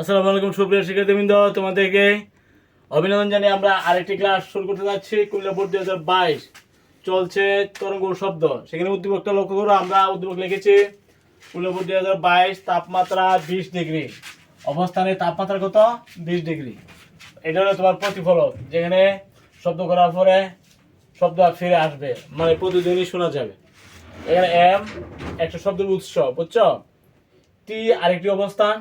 আসসালামু আলাইকুম সুপ্রিয় শিক্ষার্থীবৃন্দ, তোমাদেরকে অভিনন্দন জানিয়ে আমরা আরেকটি ক্লাস শুরু করতে যাচ্ছি। কুমিল্লা বোর্ড দুই হাজার বাইশ চলছে তরঙ্গ শব্দ। সেখানে উদ্দীপকটা লক্ষ্য করো, আমরা উদ্দীপক লিখেছি। কুমিল্লা বোর্ড দুই হাজার বাইশ, তাপমাত্রা বিশ ডিগ্রি। অবস্থানে তাপমাত্রা কত? বিশ ডিগ্রি। এটা হলো তোমার প্রতিফলক। যেখানে শব্দ করার পরে শব্দ ফিরে আসবে মানে প্রতিদিনই শোনা যাবে। এখানে এম একটা শব্দের উৎস, বুঝছ? টি আরেকটি অবস্থান।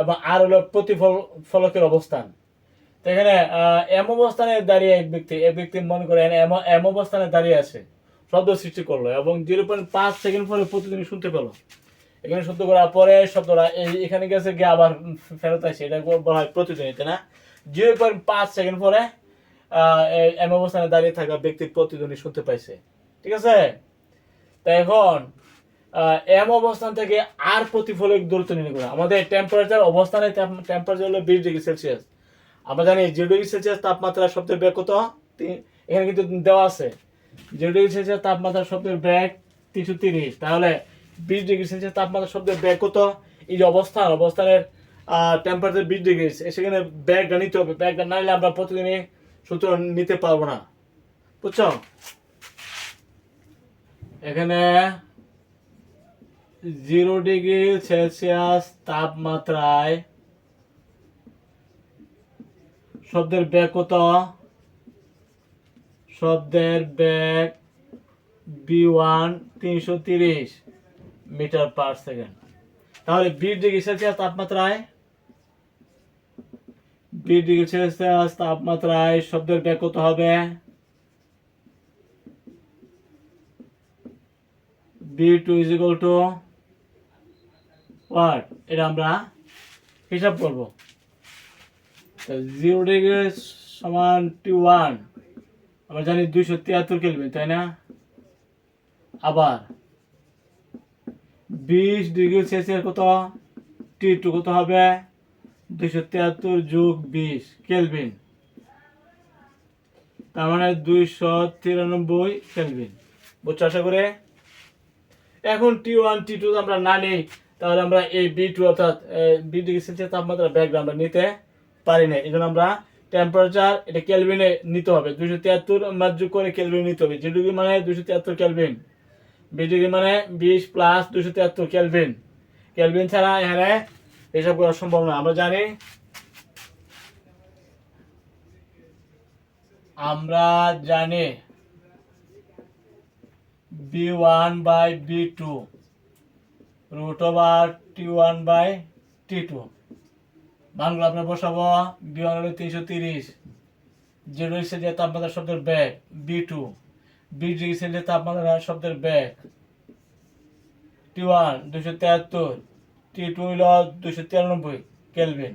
এবং আর হলো প্রতিফল, ফলকের অবস্থান। এখানে এম অবস্থানে দাঁড়িয়ে এক ব্যক্তি এক ব্যক্তি মনে করেন এম এম অবস্থানে দাঁড়িয়ে আছে, শব্দ সৃষ্টি করল এবং জিরো পয়েন্ট পাঁচ সেকেন্ড পরে প্রতিদিন শুনতে পেল। এখানে শব্দ করার পরে শব্দটা এই, এখানে গেছে গিয়ে আবার ফেরত আসে, এটা বলা হয় প্রতিদিনই, তাই না? জিরো পয়েন্ট পাঁচ সেকেন্ড পরে এম অবস্থানে দাঁড়িয়ে থাকা ব্যক্তি প্রতিদিনই শুনতে পাইছে। ঠিক আছে? তাই এখন এম অবস্থান থেকে আর প্রতিফলক দূরত্ব নির্ণয় করা আমাদের টেম্পারেচার অবস্থানে টেম্পারেচার হলো বিশ ডিগ্রি সেলসিয়াস। আমরা জানি জিরো ডিগ্রি সেলসিয়াস তাপমাত্রা শব্দের বেগ কত? এখানে কিন্তু দেওয়া আছে। জিরো ডিগ্রি সেলসিয়াস তাপমাত্রা শব্দের বেগ তিনশো তিরিশ। তাহলে বিশ ডিগ্রি সেলসিয়াস তাপমাত্রা শব্দের বেগ কত? এই যে অবস্থান, অবস্থানের টেম্পারেচার বিশ ডিগ্রি। সেখানে ব্যাগটা নিতে হবে। ব্যাগটা না নিলে আমরা প্রতিদিনই সূত্র নিতে পারব না। বুঝছ? এখানে জিরো ডিগ্রি সেলসিয়াস তাপমাত্রায় শব্দের বেগ কত? শব্দের বেগ বি ওয়ান তিনশো তিরিশ মিটার পার সেকেন্ড। তাহলে বিশ ডিগ্রি সেলসিয়াস তাপমাত্রায়? বিশ ডিগ্রি সেলসিয়াস তাপমাত্রায় শব্দের বেগ কত হবে? V two is equal to what এটা আমরা হিসাব করব। জিরো ডিগ্রি সমান টি ওয়ান আমরা জানি দুইশো তিয়াত্তর কেলভিন তাই না? আবার বিশ ডিগ্রি সেলসিয়াস কত? টি টু কত হবে? দুইশো তিয়াত্তর যোগ বিশ কেলভিন তার মানে দুইশো তিরানব্বই কেলভিন বুঝছ আশা করে? এখন টি ওয়ান টি টু আমরা না নিই। তাহলে আমরা এই বি টু অর্থাৎ বি ডিগ্রি সেলসিয়াস তাপমাত্রা ব্যাগ আমরা নিতে পারি না এই জন্য আমরা টেম্পারেচার এটা কেলভিনে নিতে হবে। দুশো তিয়াত্তর মাত্র করে কেলভিন নিতে হবে। জি ডিগ্রি মানে দুশো তিয়াত্তর কেলভিন বি ডিগ্রি মানে বিশ প্লাস দুশো তিয়াত্তর কেলভিন কেলভিন ছাড়া এখানে এসব করা সম্ভব না। আমরা জানি আমরা জানি v one by v two root over T one by T two. মানগুলো আপনার বসাবো বি ওয়ান হলো তিনশো তিরিশ। জিরো ডিগ্রি সেলসিয়াস তাপমাত্রা শব্দের ব্যাগ বি টু। বিশ ডিগ্রি সেলসিয়াস তাপমাত্রা শব্দের ব্যাগ টি ওয়ান দুশো তিয়াত্তর টি টু হইল দুশো তিরানব্বই কেলভিন।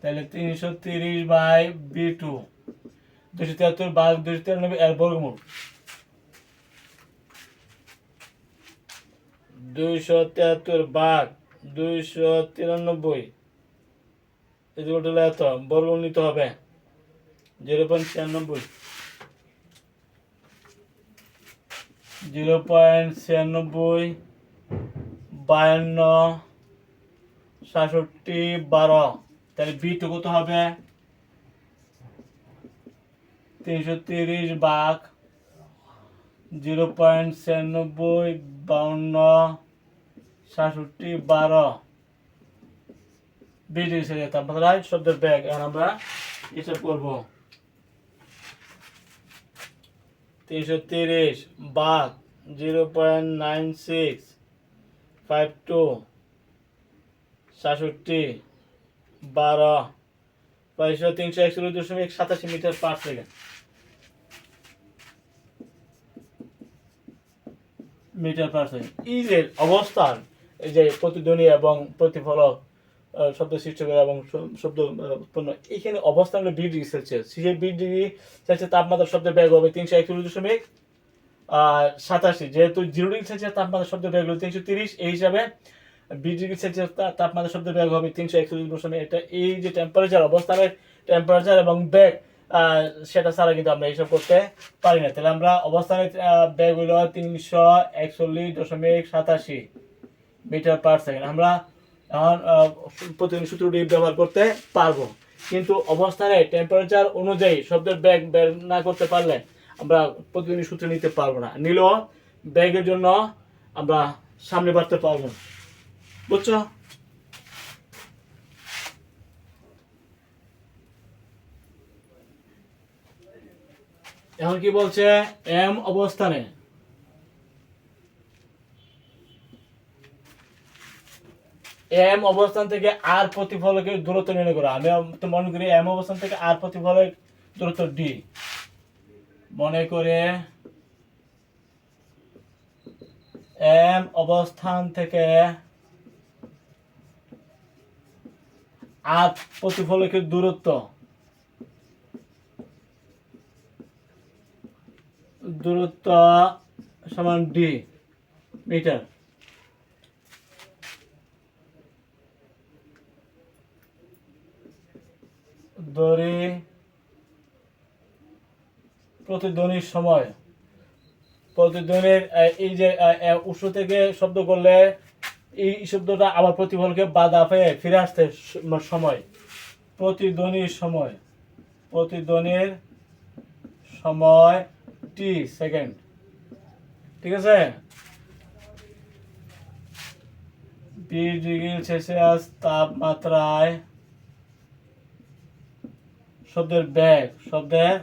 তাহলে তিনশো তিরিশ বাই বি টু। দুশো তিয়াত্তর বাঘ দুশো তিরানব্বই এর বর্গমূল। দুইশো তিয়াত্তর বাঘ দুইশো তিরানব্বই। হলো এত বর্গমূল নিতে হবে জিরো পয়েন্ট ছিয়ানব্বই। জিরো পয়েন্ট ছিয়ানব্বই, বায়ান্ন, সাতষট্টি, বারো। তাহলে বি টু কত হবে? তিনশো তিরিশ বাঘ জিরো পয়েন্ট ছিয়ানব্বই বাউন্ন সাতষট্টি, বারো। বিশ ডিগ্রি তাপমাত্রা শব্দের ব্যাগ। এখন আমরা হিসাব করব। তিনশো তিরিশ বাঘ zero point nine six, five two, সাতষট্টি, বারো। পয়সা তিনশো একচল্লিশ দশমিক সাতাশি metre per second. Metre per second এই যে অবস্থান, এই যে প্রতিধ্বনি এবং প্রতিফলক শব্দ সৃষ্টি করে এবং শব্দ উৎপন্ন এখানে অবস্থান হলো বিশ ডিগ্রি সেলসিয়াস। সেই বিশ ডিগ্রি সেলসিয়াস তাপমাত্রা শব্দের ব্যাগ হবে তিনশো একচল্লিশ দশমিক সাতাশি। যেহেতু জিরো ডিগ্রি সেলসিয়াস তাপমাত্রা শব্দের ব্যাগ হলো তিনশো তিরিশ, এই হিসাবে বিশ ডিগ্রি সেলসিয়াস তাপমাত্রা শব্দের ব্যাগ হবে তিনশো একচল্লিশ দশমিক। এটা এই যে টেম্পারেচার অবস্থানের টেম্পারেচার এবং ব্যাগ সেটা ছাড়া কিন্তু আমরা এইসব করতে পারি না। তাহলে আমরা অবস্থানের ব্যাগ হলো তিনশো একচল্লিশ দশমিক সাতাশি মিটার পার সেকেন্ড। আমরা এখন প্রতিদিন সূত্রটি ব্যবহার করতে পারব। কিন্তু অবস্থানে টেম্পারেচার অনুযায়ী শব্দের ব্যাগ বের না করতে পারলে আমরা প্রতিদিন সূত্র নিতে পারব না। নিলেও ব্যাগের জন্য আমরা সামনে বাড়তে পারব না। বুঝছ? এখন কি বলছে? এম অবস্থানে। এম অবস্থান থেকে আর প্রতিফলকের দূরত্ব নির্ণয় করো। আমি তো মনে করি এম অবস্থান থেকে আর প্রতিফলক দূরত্ব ডি। মনে করে এম অবস্থান থেকে আর প্রতিফলকের দূরত্ব দূরত্ব সমান ডি মিটার দড়ি প্রতিধ্বনির সময়। প্রতিধ্বনির এই যে উৎস থেকে শব্দ করলে এই শব্দটা আবার প্রতিফলকে বাধা পেয়ে ফিরে আসতে সময়। প্রতিধ্বনির সময়। প্রতিধ্বনির সময় টি সেকেন্ড ঠিক আছে বিশ ডিগ্রি সেলসিয়াস তাপমাত্রায় শব্দের ব্যাগ শব্দের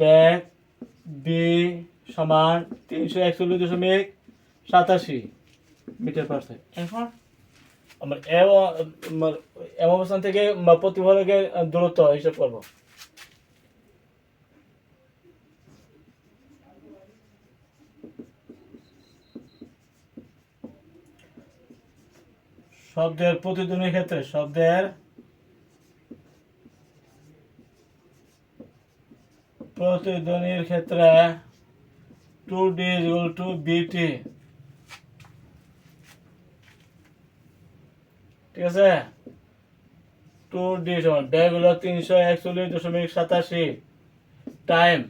ব্যাগ বি সমান তিনশো একচল্লিশ দশমিক সাতাশি মিটার পার সেকেন্ড এখন আমার এম অবস্থান থেকে প্রতিফলকের দূরত্ব হিসাব করব শব্দের প্রতিধ্বনির ক্ষেত্রে শব্দের প্রতিধ্বনির ক্ষেত্রে two D equal to VT ঠিক আছে? টু ডি সমান ব্যাগ হলো তিনশো একচল্লিশ দশমিক সাতাশি টাইম।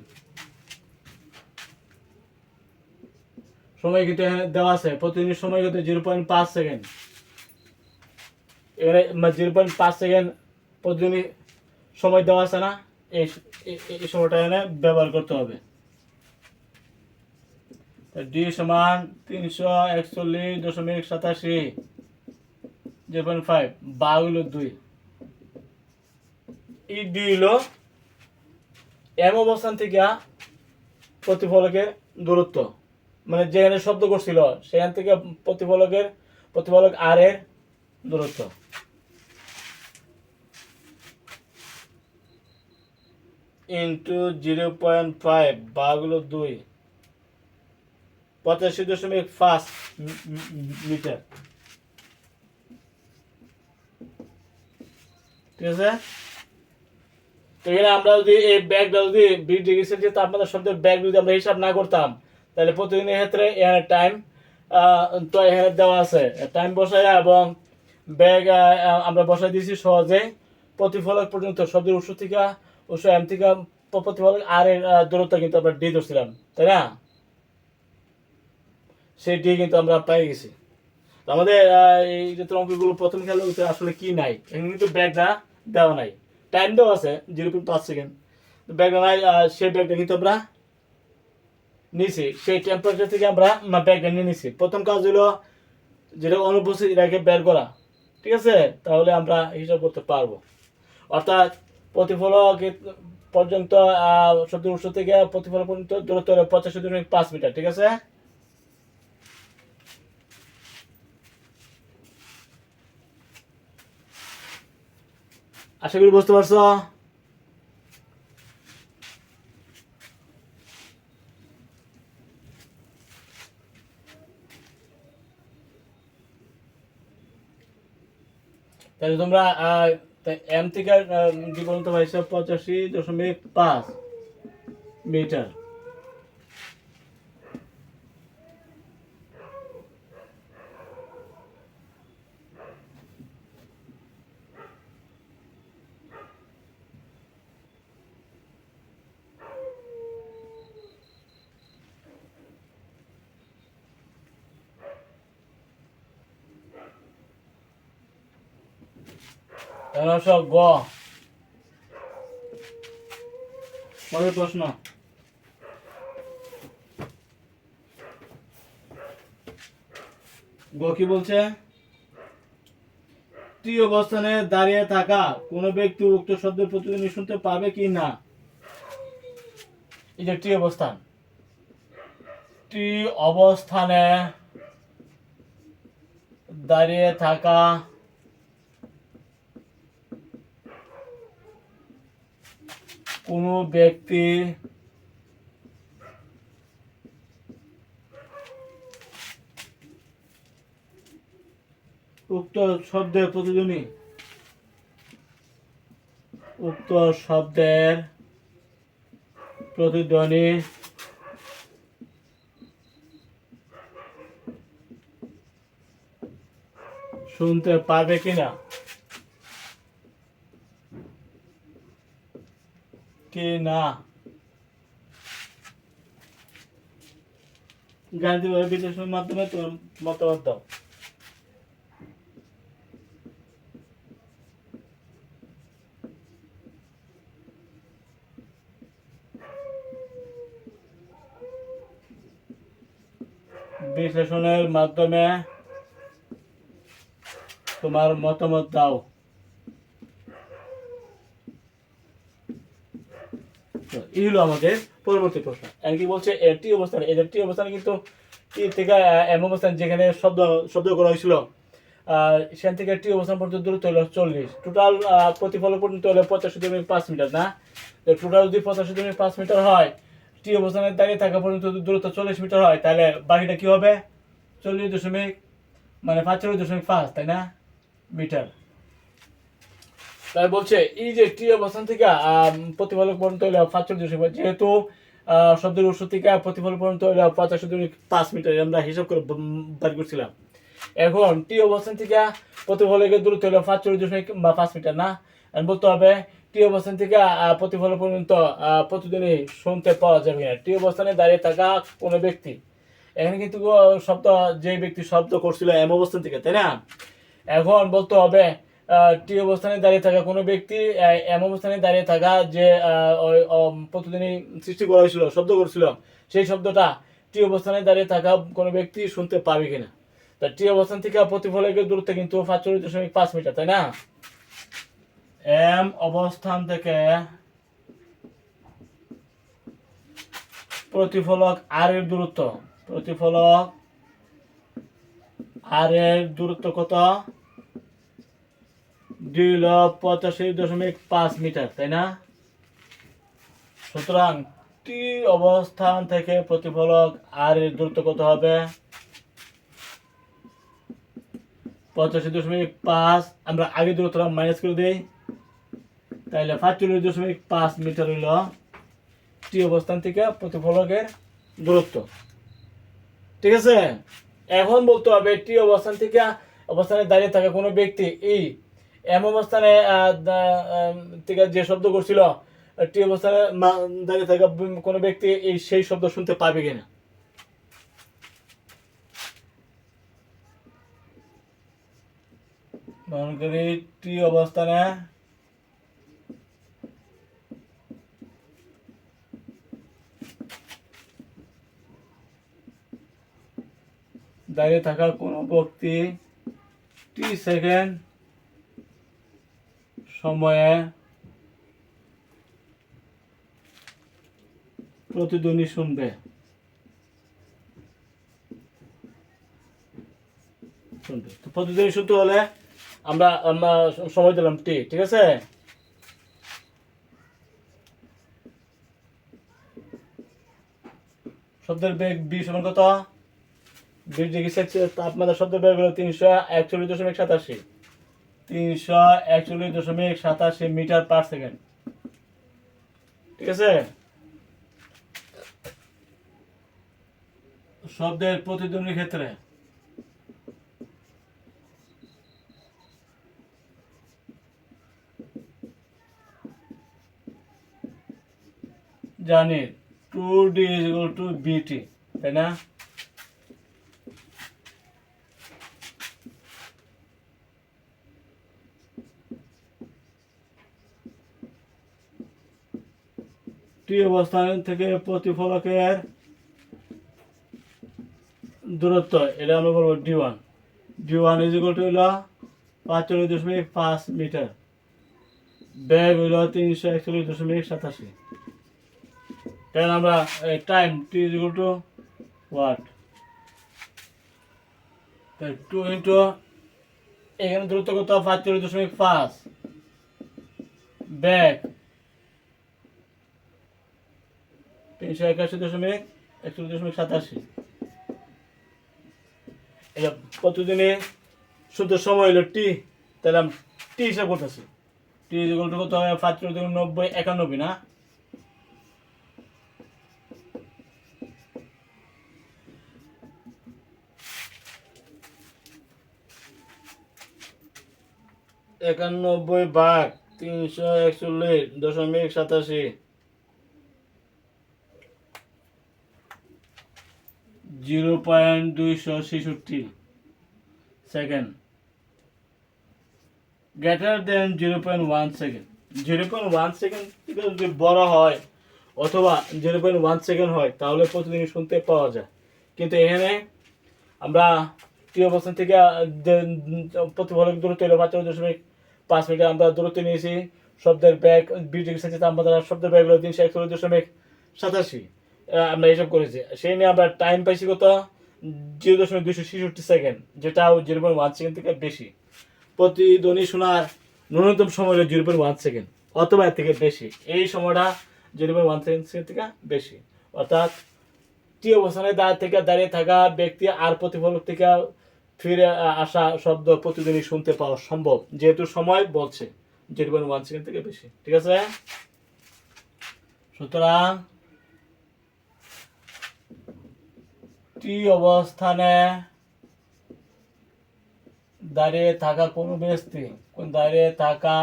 সময় কিন্তু দেওয়া আছে প্রতিদিন সময় কিন্তু জিরো পয়েন্ট পাঁচ সেকেন্ড। এখানে জিরো পয়েন্ট পাঁচ সেকেন্ড প্রতিদিন সময় দেওয়া আছে না, এই সময়টা এখানে ব্যবহার করতে হবে। ডি সমান তিনশো একচল্লিশ দশমিক সাতাশি জিরো পয়েন্ট ফাইভ বা হইল দুই। এই ডি হইল এম অবস্থান থেকে প্রতিফলকের দূরত্ব। মানে যেখানে শব্দ করছিল, সেখান থেকে প্রতিফলকের, প্রতিফলক আর এর দূরত্ব। ইন্টু জিরো পয়েন্ট ফাইভ বাগুলো দুই। পঁচাশি দশমিক পাঁচ মিটার। ঠিক আছে? এখানে আমরা যদি এই ব্যাগটা যদি বিশ ডিগ্রি সেলসিয়াস তাপমাত্রা শব্দের ব্যাগ যদি আমরা হিসাব না করতাম, তাহলে প্রতিদিনের ক্ষেত্রে এখানে টাইম তো এখানে দেওয়া আছে। টাইম বসাই এবং ব্যাগ আমরা বসাই দিয়েছি সহজে। প্রতিফলক পর্যন্ত শব্দের উৎস থেকে উৎস এম থেকে প্রতিফলক আর দূরত্ব কিন্তু আমরা ডি ধরছিলাম, তাই না? সেই ডি কিন্তু আমরা পেয়ে গেছি। আমাদের এই যে অঙ্কগুলো প্রথম খেলা আসলে কি নাই কিন্তু ব্যাগটা দেওয়া নাই। টাইম দেওয়া আছে, জিরো পয়েন্ট পাঁচ সেকেন্ড ব্যাগটা নাই সেই ব্যাগটা কিন্তু আমরা নিছি সেই টেম্পারেচার থেকে আমরা ব্যাগটা নিয়ে নিছি প্রথম কাজ হলো যেটা অনুপস্থিত এটাকে বের করা, ঠিক আছে? তাহলে আমরা হিসাব করতে পারব। অর্থাৎ প্রতিফলক পর্যন্ত শব্দের উৎস থেকে প্রতিফলক পর্যন্ত দূরত্ব পঁচাশি দশমিক পাঁচ মিটার, ঠিক আছে? আশা করি বুঝতে পারছ? তাহলে তোমরা এম থেকে কি বলতো ভাই সাহেব পঁচাশি দশমিক পাঁচ মিটার। আসো গ। পরের প্রশ্ন। গ কি বলছে? টি অবস্থানে দাঁড়িয়ে থাকা কোন ব্যক্তি উক্ত শব্দের প্রতিধ্বনি শুনতে পাবে কি না? এই যে টি অবস্থান টি অবস্থানে দাঁড়িয়ে থাকা কোনো ব্যক্তি উক্ত শব্দের প্রতিধ্বনি। উক্ত শব্দের প্রতিধ্বনি শুনতে পাবে কিনা? না? গাণিতিক বিশ্লেষণের মাধ্যমে তোমার মতামত দাও। বিশ্লেষণের মাধ্যমে তোমার মতামত দাও। এই হলো আমাদের পরবর্তী প্রশ্ন। কি বলছে? এটি অবস্থান, এদের টি অবস্থানে কিন্তু টি থেকে এম অবস্থান যেখানে শব্দ শব্দ করা হয়েছিল সেখান থেকে টি অবস্থান পর্যন্ত দূরত্ব হলো চল্লিশ। টোটাল প্রতিফলন পর্যন্ত হলো পঁচাশি দশমিক পাঁচ মিটার, না? টোটাল যদি পঁচাশি দশমিক পাঁচ মিটার হয়, টি অবস্থানে দাঁড়িয়ে থাকা পর্যন্ত দূরত্ব চল্লিশ মিটার হয়, তাহলে বাকিটা কি হবে? চল্লিশ দশমিক মানে পাঁচচল্লিশ দশমিক পাঁচ, তাই না? মিটার। তাই বলছে এই যে টি অবস্থান থেকে প্রতিফলক পর্যন্ত হলো পাঁচচল্লিশ যেহেতু শব্দের উৎস থেকে প্রতিফলক পর্যন্ত পঁচাশি দশমিক পাঁচ মিটার আমরা হিসাব করে বার করছিলাম। এখন টি অবস্থান থেকে প্রতিফলকের দূরত্ব হলো পাঁচচল্লিশ দশমিক বা পাঁচ মিটার না? বলতে হবে টি অবস্থান থেকে আহ, প্রতিফলক পর্যন্ত প্রতিদিনই শুনতে পাওয়া যাবে। না টি অবস্থানে দাঁড়িয়ে থাকা কোনো ব্যক্তি এখানে কিন্তু শব্দ যে ব্যক্তি শব্দ করছিল এম অবস্থান থেকে তাই না? এখন বলতে হবে টি অবস্থানে দাঁড়িয়ে থাকা কোনো ব্যক্তি এম অবস্থানে দাঁড়িয়ে থাকা যে প্রতিদিনই সৃষ্টি করা হয়েছিল, শব্দ করছিল সেই শব্দটা টি অবস্থানে দাঁড়িয়ে থাকা কোনো ব্যক্তি শুনতে পাবে কিনা? তা টি অবস্থান থেকে প্রতিফলকের দূরত্ব কিন্তু পাঁচচল্লিশ দশমিক পাঁচ মিটার, তাই না? এম অবস্থান থেকে প্রতিফলক আর এর দূরত্ব, প্রতিফলক আর এর দূরত্ব কত? দুই পঁচাশি দশমিক পাঁচ মিটার, তাই না? সুতরাং টি অবস্থান থেকে প্রতিফলক আর এর দূরত্ব কত হবে? পঁচাশি দশমিক পাঁচ, আমরা আগে দূরত্বটা মাইনাস করে দিই। দশমিক পাঁচ মিটার হইল টি অবস্থান থেকে প্রতিফলকের দূরত্ব। ঠিক আছে? এখন বলতে হবে টি অবস্থান থেকে অবস্থানে দাঁড়িয়ে থাকা কোনো ব্যক্তি এই এম অবস্থানে থেকে যে শব্দ করছিল টি অবস্থানে দাঁড়িয়ে থাকা কোনো ব্যক্তি এই সেই শব্দ শুনতে পাবে কিনা? টি অবস্থানে দাঁড়িয়ে থাকা কোনো ব্যক্তি টি সেকেন্ড সময়ে প্রতিধ্বনি শুনবে। প্রতিধ্বনি শুনতে হলে আমরা আমরা সময় দিলাম টি, ঠিক আছে? শব্দের বেগ বি সমান কত? বিশ ডিগ্রি সেলসিয়াস তাপমাত্রা শব্দের বেগ হলো তিনশো একচল্লিশ দশমিক সাতাশি। তিনশো একচল্লিশ দশমিক সাতাশি মিটার পার সেকেন্ড। ঠিক আছে? শব্দের প্রতিধ্বনির ক্ষেত্রে। জানি two d is equal to v t তাই না? টি অবস্থান থেকে প্রতিফলকের দূরত্ব, এটা আমরা বলব d one d one is equal to হইল পাঁচচল্লিশ দশমিক পাঁচ মিটার। ব্যাগ হইল তিনশো একচল্লিশ দশমিক সাতাশি। কারণ আমরা time T is equal to what two into এখানে দূরত্ব কত? পাঁচচল্লিশ দশমিক পাঁচ। ব্যাগ তিনশো একাশি দশমিক একচল্লিশ দশমিক সাতাশি। এটা প্রতিদিনে শুদ্ধ সময় হলো টি, তাহলে টি হিসাব করতেছি। টি ইকুয়াল কত হবে দুগুণ নব্বই একানব্বই, না? একানব্বই ভাগ তিনশো একচল্লিশ দশমিক সাতাশি। জিরো পয়েন্ট দুইশো ছেষট্টি second. Greater than zero point one second. Zero point one second যদি বড় হয় অথবা জিরো পয়েন্ট ওয়ান সেকেন্ড হয়, তাহলে প্রতিদিন শুনতে পাওয়া যায়। কিন্তু এখানে আমরা টি অবস্থান থেকে প্রতিফলক দূরত্ব হলো পাঁচ দশমিক পাঁচ মিটার, আমরা দূরত্ব নিয়েছি। শব্দের ব্যাগ বিউটি সাথে আমরা শব্দের ব্যাগ হলো তিনশো একচল্লিশ দশমিক সাতাশি। আমরা হিসাব করেছি। সেই নিয়ে আমরা টাইম পাইছি কত? জিরো দশমিক দুশো ছেষট্টি সেকেন্ড যেটাও জিরো পয়েন্ট ওয়ান সেকেন্ড থেকে বেশি। প্রতিধ্বনি শোনার ন্যূনতম সময় হলো জিরো পয়েন্ট ওয়ান সেকেন্ড অথবা এর থেকে বেশি। এই সময়টা জিরো পয়েন্ট ওয়ান সেকেন্ড থেকে বেশি। অর্থাৎ টি অবস্থানে দাঁড় থেকে দাঁড়িয়ে থাকা ব্যক্তি আর প্রতিফলক থেকে ফিরে আসা শব্দ প্রতিদিনই শুনতে পাওয়া সম্ভব, যেহেতু সময় বলছে। জিরো পয়েন্ট ওয়ান সেকেন্ড থেকে বেশি। ঠিক আছে? সুতরাং টি অবস্থানে দাঁড়িয়ে থাকা কোনো ব্যক্তি, কোন দাঁড়িয়ে থাকা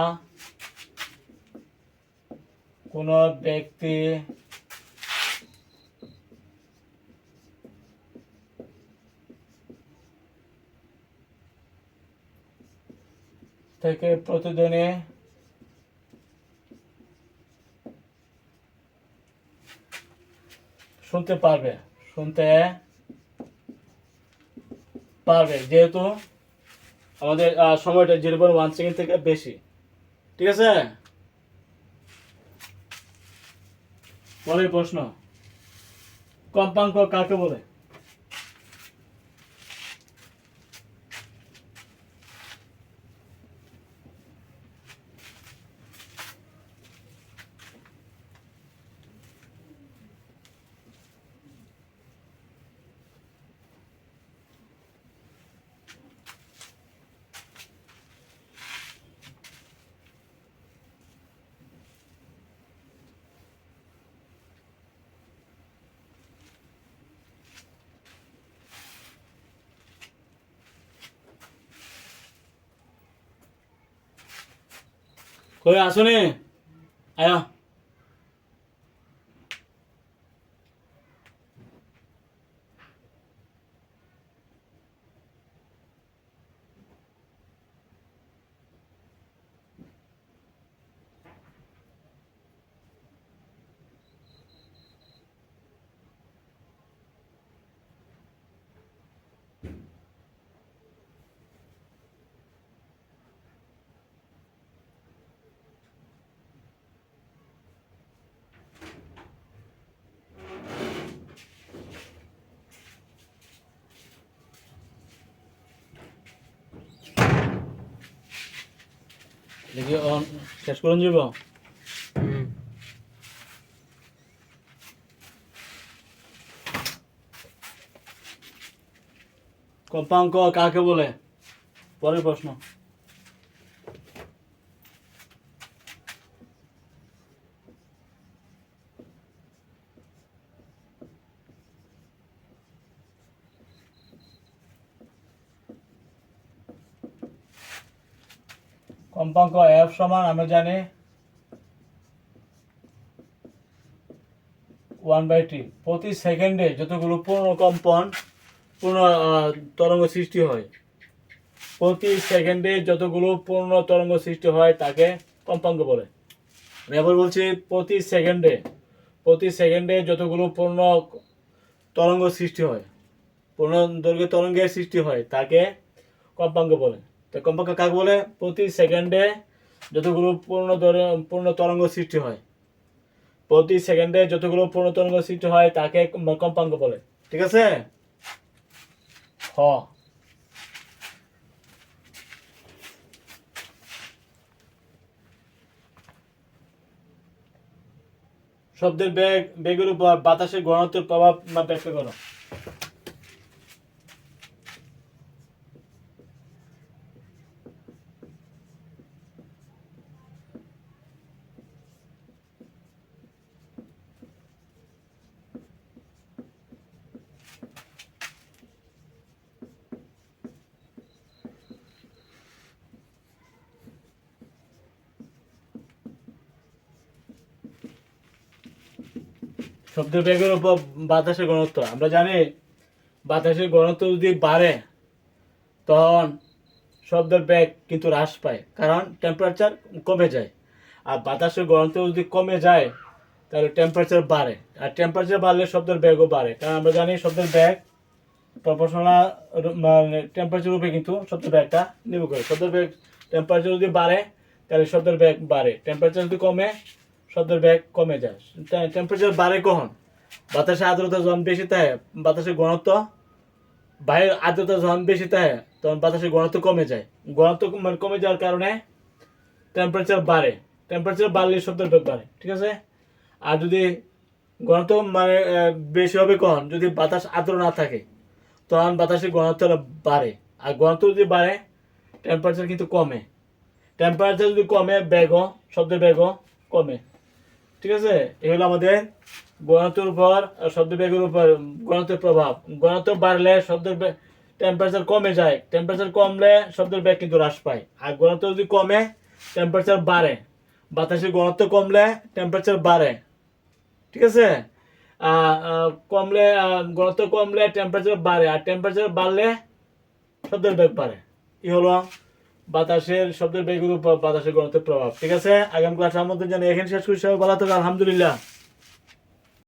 কোনো ব্যক্তি থেকে প্রতিদিনে শুনতে পারবে, শুনতে পারবে, যেহেতু আমাদের সময়টা জিরো পয়েন্ট ওয়ান সেকেন্ড থেকে বেশি। ঠিক আছে? পরের প্রশ্ন। কম্পাঙ্ক কাকে বলে? 거기 안 손해. 아야. দেখি অন শেষ করুন যাব কম্পাঙ্ক কাকে বলে? পরের প্রশ্ন। কম্পাঙ্ক এফ সমান, আমরা জানি ওয়ান বাই টি প্রতি সেকেন্ডে যতগুলো পূর্ণ কম্পন পূর্ণ তরঙ্গ সৃষ্টি হয়, প্রতি সেকেন্ডে যতগুলো পূর্ণ তরঙ্গ সৃষ্টি হয়, তাকে কম্পাঙ্ক বলে। আবার বলছি, প্রতি সেকেন্ডে প্রতি সেকেন্ডে যতগুলো পূর্ণ তরঙ্গ সৃষ্টি হয়, পূর্ণ দৈর্ঘ্য তরঙ্গের সৃষ্টি হয়, তাকে কম্পাঙ্ক বলে। তো কম্পাঙ্ক কাকে বলে? প্রতি সেকেন্ডে যতগুলো পূর্ণ পূর্ণ তরঙ্গ সৃষ্টি হয়, প্রতি সেকেন্ডে যতগুলো পূর্ণ তরঙ্গ সৃষ্টি হয়, তাকে কম- কম্পাঙ্ক বলে। ঠিক আছে? হ। শব্দের বেগ, বেগের উপর বাতাসের ঘনত্বের প্রভাব ব্যাখ্যা করো। শব্দের বেগের উপর বাতাসের ঘনত্ব। আমরা জানি বাতাসের ঘনত্ব যদি বাড়ে, তখন শব্দের বেগ কিন্তু হ্রাস পায়, কারণ টেম্পারেচার কমে যায়। আর বাতাসের ঘনত্ব যদি কমে যায়, তাহলে টেম্পারেচার বাড়ে। আর টেম্পারেচার বাড়লে শব্দের বেগও বাড়ে। কারণ আমরা জানি শব্দের বেগ প্রপোর্শনাল মানে টেম্পারেচার উপরে কিন্তু শব্দের ব্যাগটা নির্ভর করে শব্দের ব্যাগ টেম্পারেচার যদি বাড়ে, তাহলে শব্দের ব্যাগ বাড়ে। টেম্পারেচার যদি কমে, শব্দের ব্যাগ কমে যায়। টেম্পারেচার বাড়ে কখন? বাতাসে আর্দ্রতা যখন বেশি থাকে বাতাসের ঘনত্ব বাইরের আর্দ্রতা যখন বেশি থাকে, তখন বাতাসের ঘনত্ব কমে যায়। ঘনত্ব মানে কমে যাওয়ার কারণে টেম্পারেচার বাড়ে। টেম্পারেচার বাড়লে শব্দের বেগ বাড়ে, ঠিক আছে? আর যদি ঘনত্ব মানে বেশি হবে কখন? যদি বাতাস আর্দ্র না থাকে, তখন বাতাসের ঘনত্বটা বাড়ে। আর ঘনত্ব যদি বাড়ে টেম্পারেচার কিন্তু কমে। টেম্পারেচার যদি কমে বেগ শব্দের বেগ কমে। ঠিক আছে? এই হলো আমাদের ঘনত্বের উপর শব্দ বেগের উপর ঘনত্বের প্রভাব। ঘনত্ব বাড়লে শব্দের টেম্পারেচার কমে যায়। টেম্পারেচার কমলে শব্দের বেগ কিন্তু হ্রাস পায়। আর ঘনত্ব যদি কমে টেম্পারেচার বাড়ে। বাতাসের ঘনত্ব কমলে টেম্পারেচার বাড়ে। ঠিক আছে? কমলে ঘনত্ব কমলে টেম্পারেচার বাড়ে। আর টেম্পারেচার বাড়লে শব্দের বেগ বাড়ে। এই হলো বাতাসের, শব্দের বেগের উপর বাতাসের ঘনত্বের প্রভাব। ঠিক আছে? আগামী ক্লাস আমাদের জানি এখানে শেষ করি সবাই ভালো থাকো আলহামদুলিল্লাহ।